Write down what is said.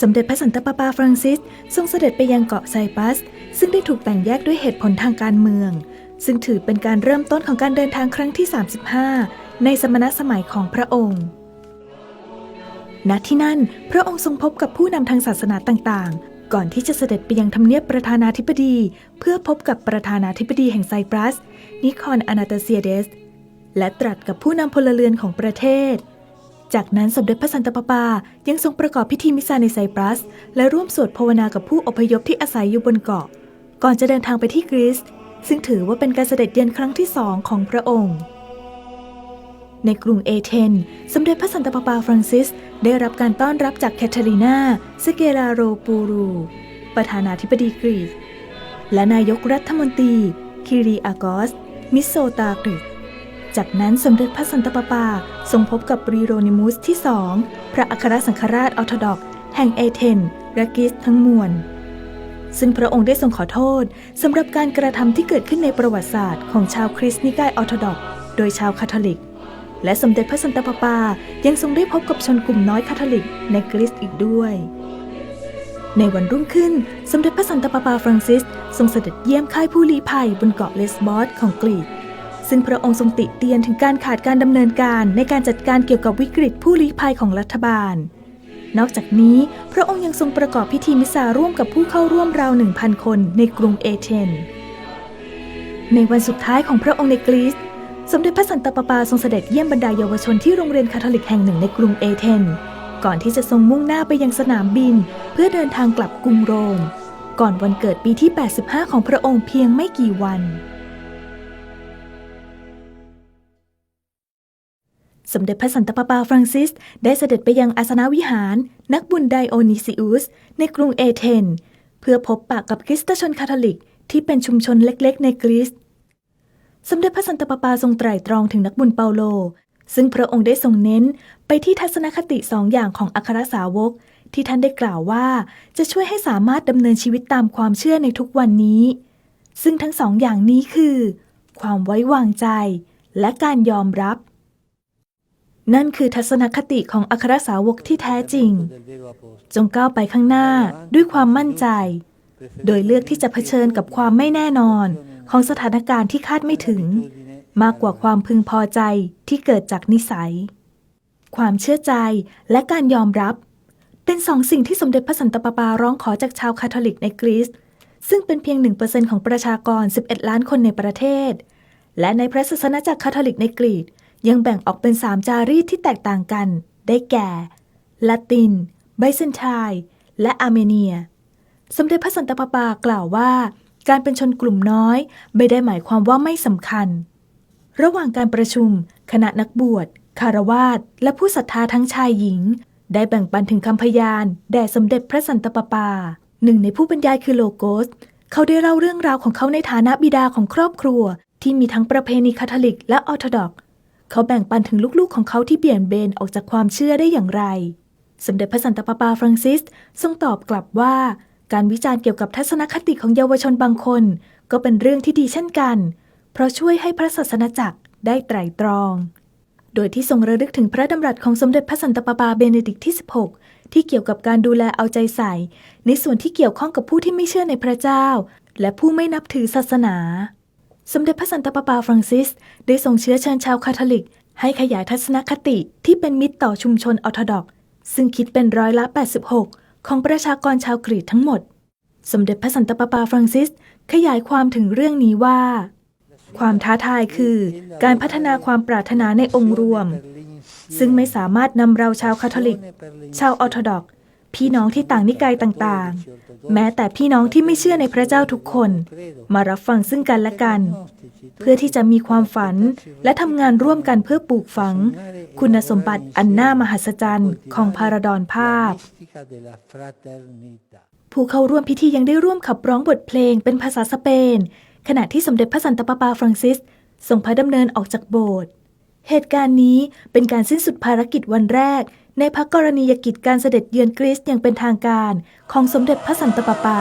สมเด็จพระสันตะปาปาฟรังซิสทรงเสด็จไปยังเกาะไซปัส ซึ่งได้ถูกแบ่งแยกด้วยเหตุผลทางการเมือง ซึ่งถือเป็นการเริ่มต้นของการเดินทางครั้งที่ 35 ในสมณสมัยของพระองค์ณที่นั่น พระองค์ทรงพบกับผู้นำทางศาสนาต่างๆ ก่อนที่จะเสด็จไปยังทำเนียบประธานาธิบดี เพื่อพบกับประธานาธิบดีแห่งไซปรัส นิคอนอนาตาเซียเดส และตรัสกับผู้นำพลเรือนของประเทศ จากนั้นสมเด็จพระสันตะปาปา ยังทรงประกอบพิธีมิสซาในไซปรัส และร่วมสวดภาวนากับผู้อพยพที่อาศัยอยู่บนเกาะ ก่อนจะเดินทางไปที่กรีซซึ่งถือว่าเป็นการเสด็จเยือนครั้งที่สองของพระองค์ ในกรุงเอเธนส์สมเด็จพระสันตะปาปาฟรังซิส ได้รับการต้อนรับจากแคทเธอรีนาสเกลาโรปูรู ประธานาธิบดีกรีซและนายกรัฐมนตรี คิรีอากอส มิโซตากริส จากนั้นสมเด็จพระสันตะปาปาทรงพบกับปรีโรนิมุสที่สอง พระอัครสังฆราชออร์โธดอกซ์แห่งเอเธนส์และกรีซทั้งมวล ซึ่งพระองค์ได้ทรงขอโทษสำหรับการกระทำที่เกิดขึ้นในประวัติศาสตร์ของชาวคริสต์นิกายออร์โธดอก โดยชาวคาทอลิก และสมเด็จพระสันตะปาปายังทรงได้พบกับชนกลุ่มน้อยคาทอลิกในกรีซอีกด้วยในวันรุ่งขึ้น สมเด็จพระสันตะปาปาฟรังซิส ทรงเสด็จเยี่ยมค่ายผู้ลี้ภัยบนเกาะเลสบอสของกรีซ ซึ่งพระองค์ทรงติเตียนถึงการขาดการดำเนินการในการจัดการเกี่ยวกับวิกฤตผู้ลี้ภัยของรัฐบาล นอกจากนี้ พระองค์ยังทรงประกอบพิธีมิสซาร่วมกับผู้เข้าร่วมราว1,000คนในกรุงเอเธนในวันสุดท้ายของพระองค์ในกรีซสมเด็จพระสันตะปาปาทรงเสด็จเยี่ยมบรรดาเยาวชนที่โรงเรียนคาทอลิกแห่งหนึ่งในกรุงเอเธนก่อนที่จะทรงมุ่งหน้าไปยังสนามบิน เพื่อเดินทางกลับกรุงโรม ก่อนวันเกิดปีที่ 85 ของพระองค์เพียงไม่กี่วัน สมเด็จพระสันตะปาปาฟรังซิส ได้เสด็จไปยังอาสนวิหาร นักบุญไดโอนิซิอุส ในกรุงเอเธนเพื่อพบปะกับคริสตชนคาทอลิก ที่เป็นชุมชนเล็กๆ ในกรีซสมเด็จพระสันตะปาปาทรงไตร่ตรองถึงนักบุญเปาโล ซึ่งพระองค์ได้ทรงเน้นไปที่ทัศนคติสองอย่างของอัครสาวก ที่ท่านได้กล่าวว่าจะช่วยให้สามารถดำเนินชีวิตตามความเชื่อในทุกวันนี้ ซึ่งทั้งสองอย่างนี้คือ ความไว้วางใจ และการยอมรับ นั่นคือทัศนคติของอัครสาวกที่แท้จริง จงก้าวไปข้างหน้าด้วยความมั่นใจ โดยเลือกที่จะเผชิญกับความไม่แน่นอนของสถานการณ์ที่คาดไม่ถึง มากกว่าความพึงพอใจที่เกิดจากนิสัย ความเชื่อใจและการยอมรับ เป็นสองสิ่งที่สมเด็จพระสันตะปาปาร้องขอจากชาวคาทอลิกในกรีซซึ่งเป็นเพียง 1%ของประชากร 11 ล้านคนในประเทศ และในพระศาสนาจักรคาทอลิกในกรีซ ยังแบ่งออกเป็น3จารีตที่แตกต่างกัน ได้แก่ละติน ไบเซนไทน์และอาร์เมเนีย สมเด็จพระสันตะปาปากล่าวว่า การเป็นชนกลุ่มน้อย ไม่ได้หมายความว่าไม่สำคัญ ระหว่างการประชุม คณะนักบวชคารวาสและผู้ศรัทธาทั้งชายหญิง ได้แบ่งปันถึงคำพยาน แด่สมเด็จพระสันตะปาปา หนึ่งในผู้บรรยายคือโลโกส เขาได้เล่าเรื่องราวของเขาในฐานะบิดาของครอบครัว ที่มีทั้งประเพณีคาทอลิกและออร์โธดอกซ์ เขาแบ่งปันถึงลูกๆของเขาที่เบี่ยนเบนออกจากความเชื่อได้อย่างไร สมเด็จพระสันตะปาปาฟรังซิสทรงตอบกลับว่า การวิจารณ์เกี่ยวกับทัศนคติของเยาวชนบางคน ก็เป็นเรื่องที่ดีเช่นกัน เพราะช่วยให้พระศาสนาจักรได้ไตรตรอง โดยที่ทรงระลึกถึงพระดำรัสของสมเด็จพระสันตะปาปาเบเนดิกต์ที่ 16 ที่เกี่ยวกับการดูแลเอาใจใส่ ในส่วนที่เกี่ยวข้องกับผู้ที่ไม่เชื่อในพระเจ้า และผู้ไม่นับถือศาสนา สมเด็จพระสันตะปาปาฟรังซิส ได้ทรงเชื้อเชิญชาวคาทอลิก ให้ขยายทัศนคติที่เป็นมิตรต่อชุมชนออร์โธดอก ซึ่งคิดเป็นร้อยละ 86 ของประชากรชาวกรีกทั้งหมด สมเด็จพระสันตะปาปาฟรังซิส ขยายความถึงเรื่องนี้ว่า ความท้าทายคือ การพัฒนาความปรารถนาในองค์รวม ซึ่งไม่สามารถนำเราชาวคาทอลิก ชาวออร์โธดอกซ พี่น้องที่ต่างนิกายต่างๆ แม้แต่พี่น้องที่ไม่เชื่อในพระเจ้าทุกคน มารับฟังซึ่งกันและกัน เพื่อที่จะมีความฝันและทำงานร่วมกันเพื่อปลูกฝัง คุณสมบัติอันน่ามหัศจรรย์ของพาราดอนภาพ ผู้เข้าร่วมพิธียังได้ร่วมขับร้องบทเพลงเป็นภาษาสเปน ขณะที่สมเด็จพระสันตะปาปาฟรังซิสทรงพระดำเนินออกจากโบสถ์เหตุการณ์นี้เป็นการสิ้นสุดภารกิจวันแรก ในพระกรณียกิจการเสด็จเยือนกรีซอย่างเป็นทางการของสมเด็จพระสันตะปาปา